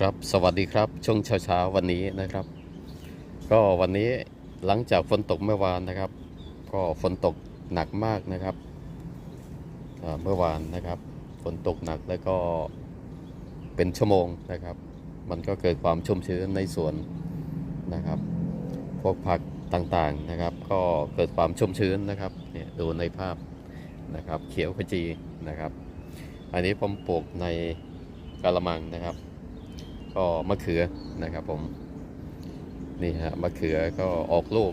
ครับสวัสดีครับช่วงเช้าๆวันนี้นะครับ ก็วันนี้หลังจากฝนตกเมื่อวานนะครับ ก็ฝนตกหนักมากนะครับเมื่อวานนะครับฝนตกหนักแล้วก็เป็นชั่วโมงนะครับ มันก็เกิดความชุ่มชื้นในสวนนะครับ พวกผักต่างๆนะครับ ก็เกิดความชุ่มชื้นนะครับเนี่ยดูในภาพนะครับ เขียวขจีนะครับ อันนี้ผมปลูกในกะละมังนะครับ ก็มะเขือนะครับผมนี่ฮะมะเขือก็ออกลูก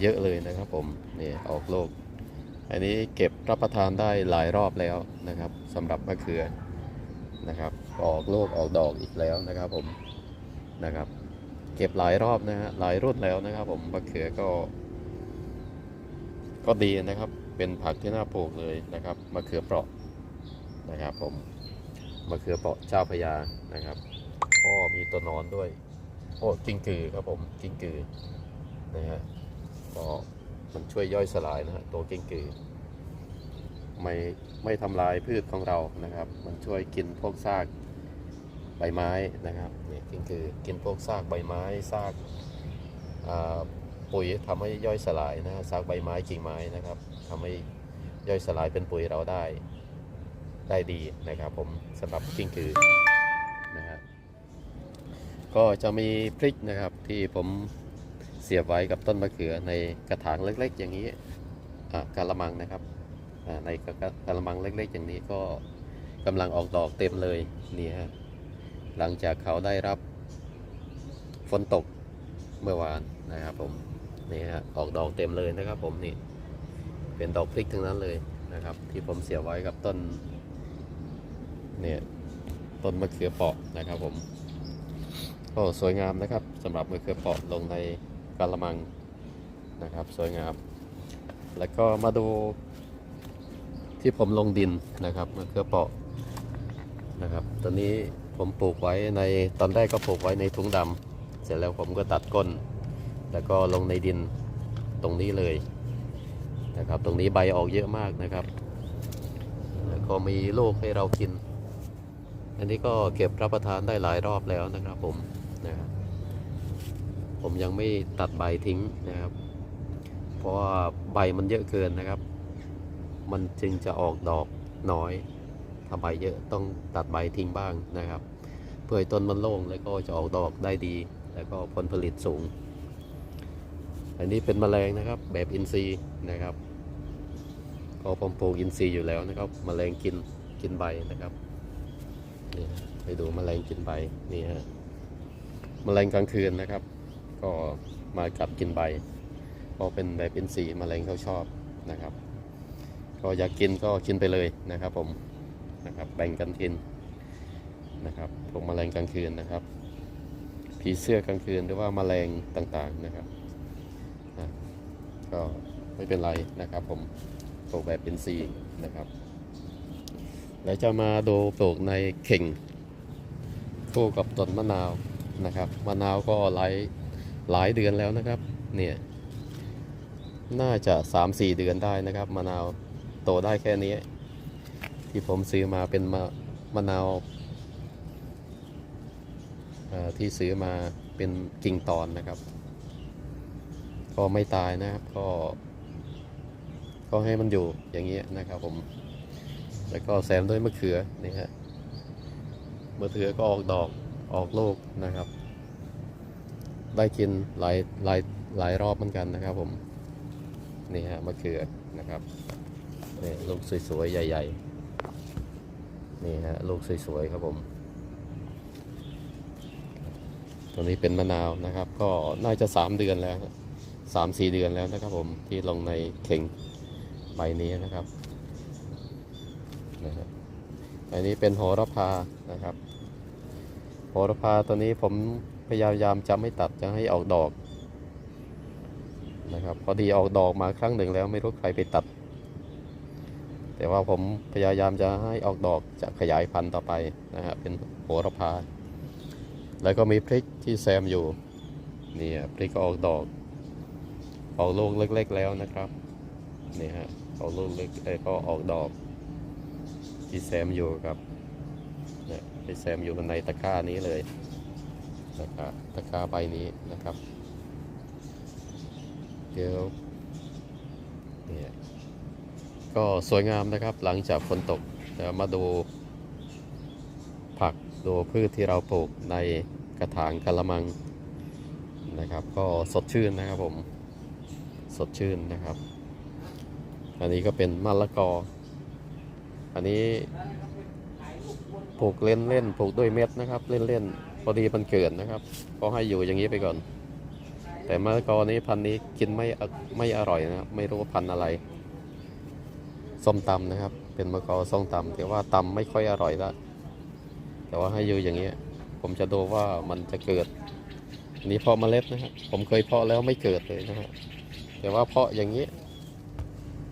เยอะเลยนะครับผมนี่ออกลูกอันนี้เก็บรับประทานได้หลายรอบแล้วนะครับสำหรับมะเขือนะครับ ออกลูกออกดอกอีกแล้วนะครับผมนะครับ เก็บหลายรอบนะฮะหลายรุ่นแล้วนะครับผมมะเขือก็ ก็ดีนะครับ เป็นผักที่น่าปลูกเลยนะครับมะเขือเปราะนะครับผม มะเขือเปาะเจ้าพระยานะครับก็มีตัวนอนด้วย โอ้กิ้งกือครับผมกิ้งกือนะฮะก็มันช่วยย่อยสลายนะฮะตัวกิ้งกือไม่ไม่ทำลายพืชของเรานะครับ มันช่วยกินพวกซากใบไม้นะครับนี่กิ้งกือกินพวกซากใบไม้ซากปุ๋ยทำให้ย่อยสลายนะฮะซากใบไม้กิ่งไม้นะครับทำให้ย่อยสลายเป็นปุ๋ยเราได้ ได้ดีนะครับผมสำหรับกิ้งกือนะฮะก็จะมีพริกนะครับที่ผมเสียบไว้กับต้นมะเขือในกระถางเล็กๆ อย่างนี้อ่ากะละมังนะครับอ่าในกระกะละมังเล็กๆ อย่างนี้ก็กำลังออกดอกเต็มเลยนี่ฮะหลังจากเขาได้รับฝนตกเมื่อวานนะครับผมนี่ฮะออกดอกเต็มเลยนะครับผมนี่เป็นดอกพริกทั้งนั้นเลยนะครับ ที่ผมเสียบไว้กับต้น เนี่ยต้นมะเขือเปราะนะครับผมก็สวยงามนะครับสำหรับมะเขือเปราะลงในกะละมังนะครับสวยงาม แล้วก็มาดูที่ผมลงดินนะครับมะเขือเปราะนะครับตอนนี้ผมปลูกไว้ในตอนแรกก็ปลูกไว้ในถุงดำเสร็จแล้วผมก็ตัดก้น แล้วก็ลงในดินตรงนี้เลยนะครับ ตรงนี้ใบออกเยอะมากนะครับ แล้วก็มีลูกให้เรากิน อันนี้ก็เก็บรับประทานได้หลายรอบแล้วนะครับผมนะครับผมยังไม่ตัดใบทิ้งนะครับ เพราะว่าใบมันเยอะเกินนะครับ มันจึงจะออกดอกน้อยถ้าใบเยอะต้องตัดใบทิ้งบ้างนะครับ เพื่อต้นมันโล่งแล้วก็จะออกดอกได้ดี แล้วก็ผลผลิตสูง อันนี้เป็นแมลงนะครับ แบบอินทรีย์นะครับก็ผมปลูกอินทรีย์อยู่แล้วนะครับแมลงกินกินใบนะครับ นี่ไปดูแมลงกินใบนี่ฮะแมลงกลางคืนนะครับ ก็มากัดกินใบก็เป็นแบบอินทรีย์แมลงเขาชอบนะครับ ก็อยากกินก็กินไปเลยนะครับ ผมนะครับแบ่งกันกินนะครับพวกแมลงกลางคืนนะครับผีเสื้อกลางคืนหรือว่าแมลงต่างๆนะครับอะก็ไม่เป็นไรนะครับ ผมปลูกแบบเป็นซีนะครับ แล้วจะมาดูปลูกในเข่งคู่กับต้นมะนาวนะครับ มะนาวก็หลายหลายเดือนแล้วนะครับ เนี่ยน่าจะสามสี่เดือนได้นะครับ มะนาวโตได้แค่นี้ ที่ผมซื้อมาเป็นมะมะนาวที่ซื้อมาเป็นกิ่งตอนนะครับ ก็ไม่ตายนะครับ ก็ ก็ให้มันอยู่อย่างเงี้ยนะครับผม แล้วก็แซมด้วยมะเขือนี่ฮะมะเขือก็ออกดอกออกลูกนะครับ ได้กินหลายหลายหลายรอบเหมือนกันนะครับ ผมนี่ฮะมะเขือนะครับนี่ลูกสวยๆใหญ่ ๆ นี่ฮะลูกสวยๆครับผมตัวนี้เป็นมะนาวนะครับ ก็น่าจะสามเดือนแล้วสามสี่เดือนแล้วนะครับผมที่ลงในเข่งใบนี้นะครับ นะครับ อันนี้เป็นโหระพานะครับ โหระพาตัวนี้ผมพยายามจะไม่ตัดจะให้ออกดอกนะครับพอดีออกดอกมาครั้งหนึ่งแล้วไม่รู้ใครไปตัด แต่ว่าผมพยายามจะให้ออกดอกจะขยายพันธุ์ต่อไปนะฮะเป็นโหระพา แล้วก็มีพริกที่แซมอยู่นี่พริกก็ออกดอก ออกลูกเล็กๆแล้วนะครับนี่ฮะออกลูกเล็กก็ออกดอก ที่แซมอยู่ครับเนี่ยไปแซมอยู่ในตะกร้านี้เลยนะครับตะกร้าใบนี้นะครับ เดี๋ยวเนี่ยก็สวยงามนะครับหลังจากฝนตกเดี๋ยวมาดูผักดูพืชที่เราปลูกในกระถางกระมังนะครับ ก็สดชื่นนะครับผม สดชื่นนะครับ อันนี้ก็เป็นมะละกอ อันนี้ปลูกเล่นเล่นๆปลูกด้วยเม็ดนะครับ เล่นเล่นๆพอดีมันเกิดนะครับ ก็ให้อยู่อย่างนี้ไปก่อน แต่มะละกอนี้พันนี้กินไม่ไม่อร่อยนะครับ ไม่รู้ว่าพันอะไร ส้มตำนะครับ เป็นมะละกอส้มตำแต่ว่าตำไม่ค่อยอร่อยละแต่ว่าให้อยู่อย่างนี้ยผมจะดูว่ามันจะเกิดนนี้เพาะเมล็ดนะครับผมเคยเพาะแล้วไม่เกิดเลยนะฮะแต่ว่าเพาะอย่างนี้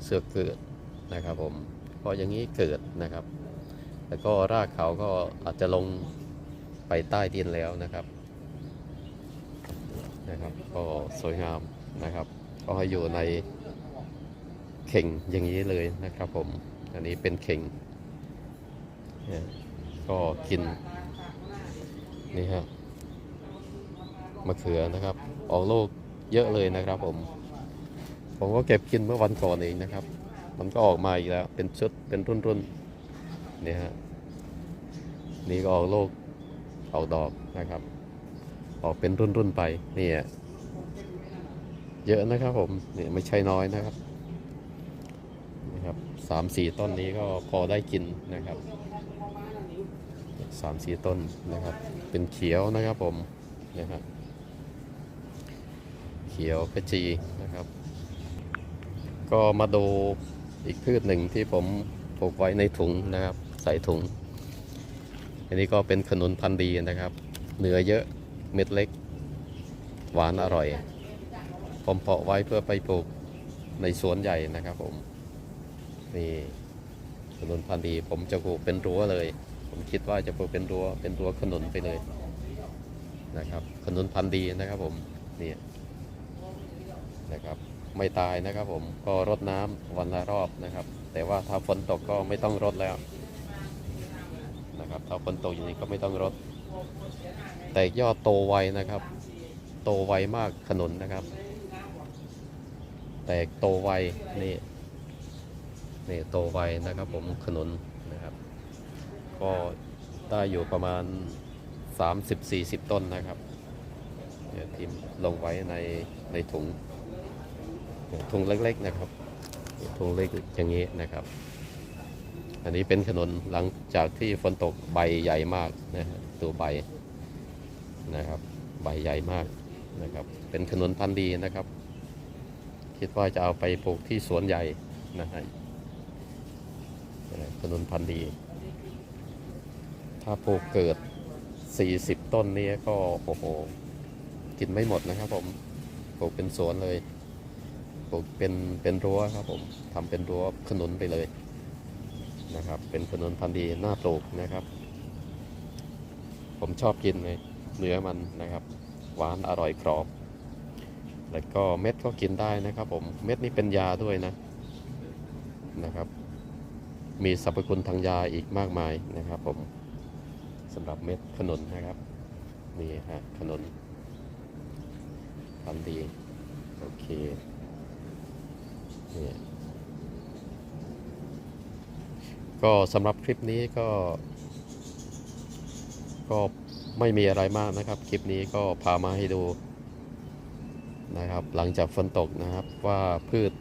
เสือกเกิดนะครับผม พาะอย่างนี้เกิดนะครับ แล้วก็รากเขาก็อาจจะลงไปใต้ดินแล้วนะครับนะครับก็สวยงามนะครับ ก็ให้อยู่ในเข่งอย่างนี้เลยนะครับผม อันนี้เป็นเข่งนี่ก็กินนี่ฮะมะเขือนะครับ ออกลูกเยอะเลยนะครับผม ผมก็เก็บกินเมื่อวันก่อนเองนะครับ มันก็ออกมาอีกแล้ว เป็นชุดเป็นรุ่นๆเนี่ฮะนี่ก็ออกลูกออกดอกนะครับ ออกเป็นรุ่นๆไปนี่ยเยอะนะครับผมเนี่ยไม่ใช่น้อยนะครับนะครับสามสี่ต้นนี้ก็พอได้กินนะครับสามสี่ต้นนะครับ เป็นเขียวนะครับผมนะครับเขียวกระจีนะครับ ก็มาดู อีกพืชหนึ่งที่ผมปลูกไว้ในถุงนะครับ ใส่ถุง อันนี้ก็เป็นขนุนพันธุ์ดีนะครับ เนื้อเยอะเม็ดเล็ก หวานอร่อย ผมเพาะไว้เพื่อไปปลูกในสวนใหญ่นะครับผม นี่ขนุนพันธุ์ดี ผมจะปลูกเป็นรั้วเลย ผมคิดว่าจะปลูกเป็นรั้วเป็นรั้วขนุนไปเลยนะครับขนุนพันธุ์ดีนะครับผมนี่นะครับ ไม่ตายนะครับผมก็รดน้ำวันละรอบนะครับ แต่ว่าถ้าฝนตกก็ไม่ต้องรดแล้วนะครับถ้าฝนตกอย่างนี้ก็ไม่ต้องรด แตกยอดโตไวนะครับ โตไวมากขนุนนะครับ แตกโตไวนี่นี่โตไวนะครับผมขนุนนะครับ ก็ได้อยู่ประมาณ 30-40 ต้นนะครับเดี๋ยวทิมลงไว้ในในถุง ถุงเล็กๆนะครับถุงเล็กอย่างนี้นะครับ อันนี้เป็นขนนหลังจากที่ฝนตกใบใหญ่มากนะตัวใบนะครับ ใบใหญ่มากนะครับ เป็นขนนพันธุ์ดีนะครับ คิดว่าจะเอาไปปลูกที่สวนใหญ่นะฮะขนนพันธุ์ดี ถ้าปลูกเกิด 40 ต้นนี้ก็โอ้โหกินไม่หมดนะครับผมปลูกเป็นสวนเลย ปลูกเป็นเป็นรั้วครับผมทำเป็นรั้วขนุนไปเลยนะครับ เป็นขนุนพันธุ์ดีน่าปลูกนะครับ ผมชอบกินเลยเนื้อมันนะครับ หวานอร่อยกรอบ แล้วก็เม็ดก็กินได้นะครับ ผมเม็ดนี้เป็นยาด้วยนะนะครับ มีสรรพคุณทางยาอีกมากมายนะครับ ผมสำหรับเม็ดขนุนนะครับนี่ฮะขนุนพันธุ์ดี โอเค ก็สำหรับคลิปนี้ก็ ก็ไม่มีอะไรมากนะครับ คลิปนี้ก็พามาให้ดูนะครับ หลังจากฝนตกนะครับว่าพืช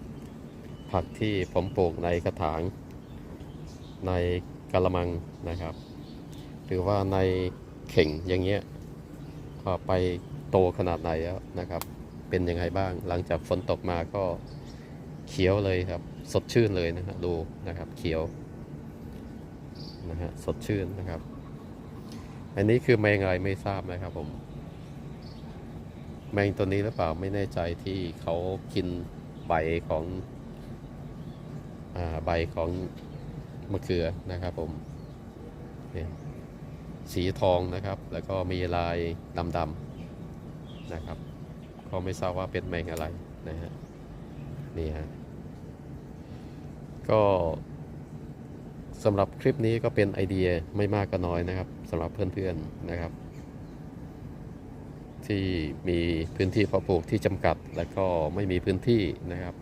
ผักที่ผมปลูกในกระถาง ในกระมังนะครับ หรือว่าในเข่งอย่างเงี้ยไปโตขนาดไหนแล้วนะครับ เป็นยังไงบ้าง หลังจากฝนตกมาก็ เขียวเลยครับ สดชื่นเลยนะฮะดูนะครับเขียวนะฮะสดชื่นนะครับ อันนี้คือแมงอะไรไม่ทราบนะครับผมแมงตัวนี้หรือเปล่าไม่แน่ใจที่เขากินใบของอใบของมะเขือนะครับผมสีทองนะครับ แล้วก็มีลายดำๆนะครับก็ไม่ทราบว่าเป็นแมงอะไรนะฮะนี่ฮะ ก็สำหรับคลิปนี้ก็เป็นไอเดียไม่มากก็น้อยนะครับสำหรับเพื่อนๆนะครับ ที่มีพื้นที่เพาะปลูกที่จำกัด และก็ไม่มีพื้นที่นะครับ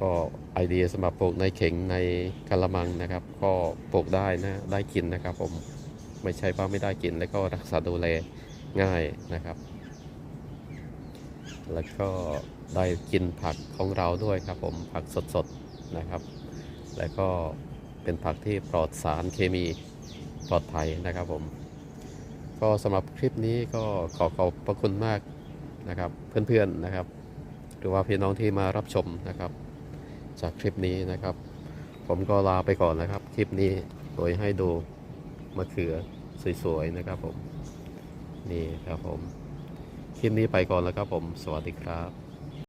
ก็ไอเดียสำหรับปลูกในเข่งในกะละมังนะครับ ก็ปลูกได้นะได้กินนะครับ ผมไม่ใช่ว่าไม่ได้กิน แล้วก็รักษาดูแลง่ายนะครับ แล้วก็ ได้กินผักของเราด้วยครับผมผักสดๆนะครับ แล้วก็เป็นผักที่ปลอดสารเคมีปลอดภัยนะครับผม ก็สำหรับคลิปนี้ก็ขอขอบพระคุณมากนะครับเพื่อนๆนะครับ หรือว่าพี่น้องที่มารับชมนะครับ จากคลิปนี้นะครับ ผมก็ลาไปก่อนนะครับ คลิปนี้โดยให้ดูมะเขือสวยๆนะครับผม นี่ครับผม คลิปนี้ไปก่อนแล้วครับผม สวัสดีครับ